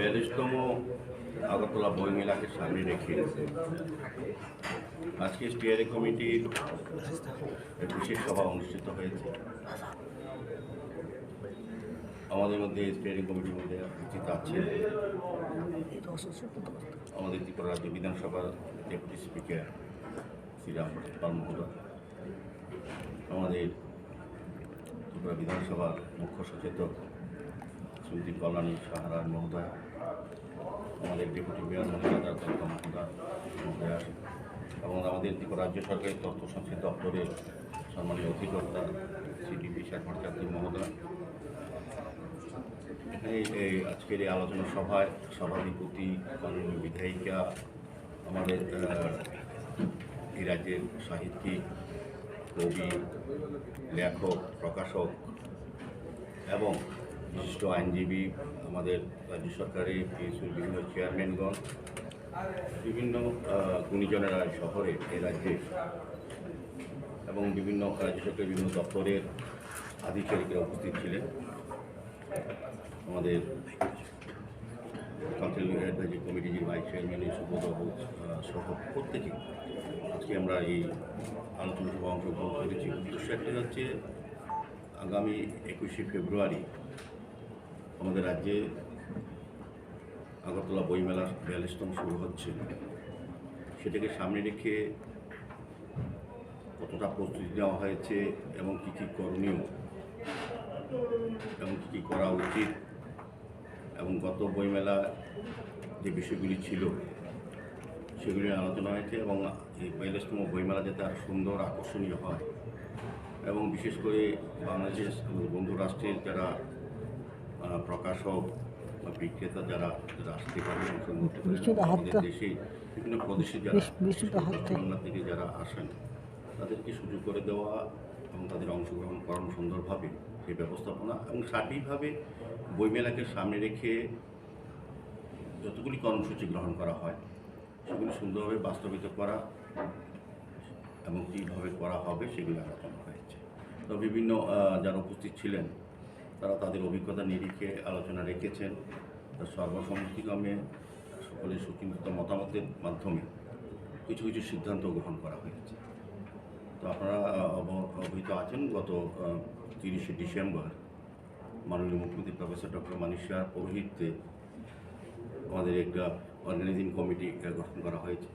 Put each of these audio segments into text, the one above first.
বিয়াল্লিশতম আগরতলা বই মেলাকে সামনে রেখে আজকে স্টিয়ারিং কমিটির বিশেষ সভা অনুষ্ঠিত হয়েছে। আমাদের মধ্যে স্টিয়ারিং কমিটির মধ্যে উপস্থিত আছেন আমাদের ত্রিপুরা রাজ্য বিধানসভার ডেপুটি স্পিকার শ্রীরাম পাল মহোদয় আমাদের ত্রিপুরা বিধানসভার মুখ্য সচেতক শ্রীমতী কল্যাণী সাহারার মহোদয়। আমাদের ডেপুটি মেয়র মহিলা দত্ত মহোদয় মহোদয়া এবং আমাদের রাজ্য সরকারের তথ্য সংস্কৃতি দপ্তরের সম্মানীয় অধিকর্তা, সিডিপি শেখ ভট্টাচার্য মহোদয়। এখানে এই আজকের এই আলোচনা সভায় সভাধিপতি, মাননীয় বিধায়িকা, আমাদের এই রাজ্যের সাহিত্যিক, কবি, লেখক, প্রকাশক এবং বিশিষ্ট আইনজীবী আমাদের রাজ্য সরকারের পিএসির বিভিন্ন চেয়ারম্যানগণ বিভিন্ন গুণীজনেরা শহরে এ রাজ্যে এবং বিভিন্ন রাজ্য সরকারের বিভিন্ন দপ্তরের আধিকারিকরা উপস্থিত ছিলেন। আমাদের কাউন্সিল অ্যাডভাইজারি কমিটির ভাইস চেয়ারম্যান আহ, সহ প্রত্যেকে আজকে আমরা এই আলোচনা সভা অংশগ্রহণ করেছি। উদ্দেশ্য একটা হচ্ছে আগামী একুশে ফেব্রুয়ারি আমাদের রাজ্যে আগরতলা বইমেলা বিয়াল্লিশতম শুরু হচ্ছে। সেটাকে সামনে রেখে কতটা প্রস্তুতি নেওয়া হয়েছে এবং কী কী করণীয় এবং কী কী করা উচিত এবং গত বইমেলা যে বিষয়গুলি ছিল সেগুলি আলোচনা হয়েছে এবং এই বিয়াল্লিশতম বইমেলা যাতে আরও সুন্দর আকর্ষণীয় হয়। এবং বিশেষ করে বাংলাদেশ আমাদের বন্ধু রাষ্ট্রের যারা প্রকাশক বা বিক্রেতা যারা আসতে পারেন অংশগ্রহণ করতে পারেন, আমাদের দেশে বিভিন্ন প্রদেশে যারা বাংলা থেকে যারা আসেন তাদেরকে সুযোগ করে দেওয়া এবং তাদের অংশগ্রহণ করানো সুন্দরভাবে সেই ব্যবস্থাপনা এবং সার্বিকভাবে বইমেলাকে সামনে রেখে যতগুলি কর্মসূচি গ্রহণ করা হয় সেগুলি সুন্দরভাবে বাস্তবিত করা এবং কীভাবে করা হবে সেগুলি আলোচনা হয়েছে। তো বিভিন্ন যারা উপস্থিত ছিলেন তারা তাদের অভিজ্ঞতা নিরিখে আলোচনা রেখেছেন। সর্বসম্মতিক্রমে সকলের সুচিন্তিত মতামতের মাধ্যমে কিছু কিছু সিদ্ধান্ত গ্রহণ করা হয়েছে। তো আপনারা অব- অবহিত আছেন গত তিরিশে ডিসেম্বর মাননীয় মুখ্যমন্ত্রী প্রফেসর ডক্টর মানিক শাহ পৌরোহিত্যে আমাদের একটা অর্গানাইজিং কমিটি গঠন করা হয়েছে।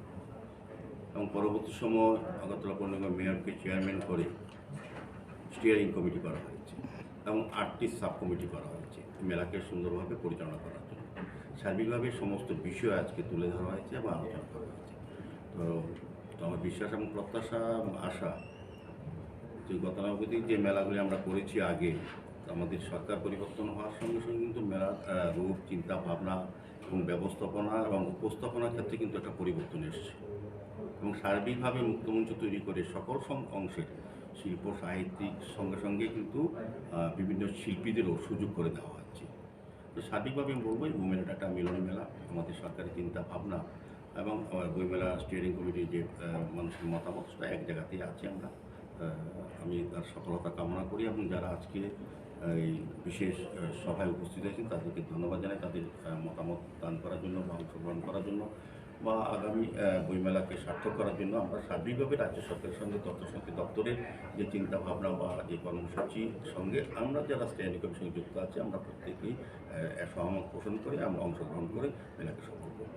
এবং পরবর্তী সময় আগরতলা পৌর নিগম মেয়রকে চেয়ারম্যান করে স্টিয়ারিং কমিটি করা হয়েছে। এবং আটটি সাব কমিটি করা হয়েছে। মেলাকে সুন্দরভাবে পরিচালনা করার জন্য। সার্বিকভাবে সমস্ত বিষয় আজকে তুলে ধরা হয়েছে এবং আলোচনা করা হয়েছে। তো আমার বিশ্বাস এবং প্রত্যাশা আশা যে গতানুগতিক যে মেলাগুলি আমরা করেছি আগে, আমাদের সরকার পরিবর্তন হওয়ার সঙ্গে সঙ্গে কিন্তু মেলার রূপ চিন্তা ভাবনা এবং ব্যবস্থাপনা এবং উপস্থাপনার ক্ষেত্রে কিন্তু একটা পরিবর্তন এসেছে। এবং সার্বিকভাবে মুক্তমঞ্চ তৈরি করে সকল অংশের শিল্প সাহিত্যিক সঙ্গে সঙ্গে কিন্তু বিভিন্ন শিল্পীদেরও সুযোগ করে দেওয়া হচ্ছে। তো সার্বিকভাবে আমি বলব, এই বইমেলাটা একটা মিলন মেলা। আমাদের সরকারি চিন্তা ভাবনা এবং বইমেলা স্টিয়ারিং কমিটির যে মানুষের মতামত, সেটা এক জায়গাতেই আছে আমরা। আমি তার সফলতা কামনা করি এবং যারা আজকে এই বিশেষ সভায় উপস্থিত হয়েছেন, তাদেরকে ধন্যবাদ জানাই। তাদের মতামত দান করার জন্য বা অংশগ্রহণ করার জন্য। বা আগামী বইমেলাকে সার্থক করার জন্য আমরা সার্বিকভাবে রাজ্য সরকারের সঙ্গে তথ্য সংস্কৃতি দপ্তরের যে চিন্তাভাবনা বা যে কর্মসূচির সঙ্গে আমরা যারা স্ট্যান্ডিং কমিশনে যুক্ত আছে, আমরা প্রত্যেকেই সহমত পোষণ করে, আমরা অংশগ্রহণ করে মেলাকে সফল করব।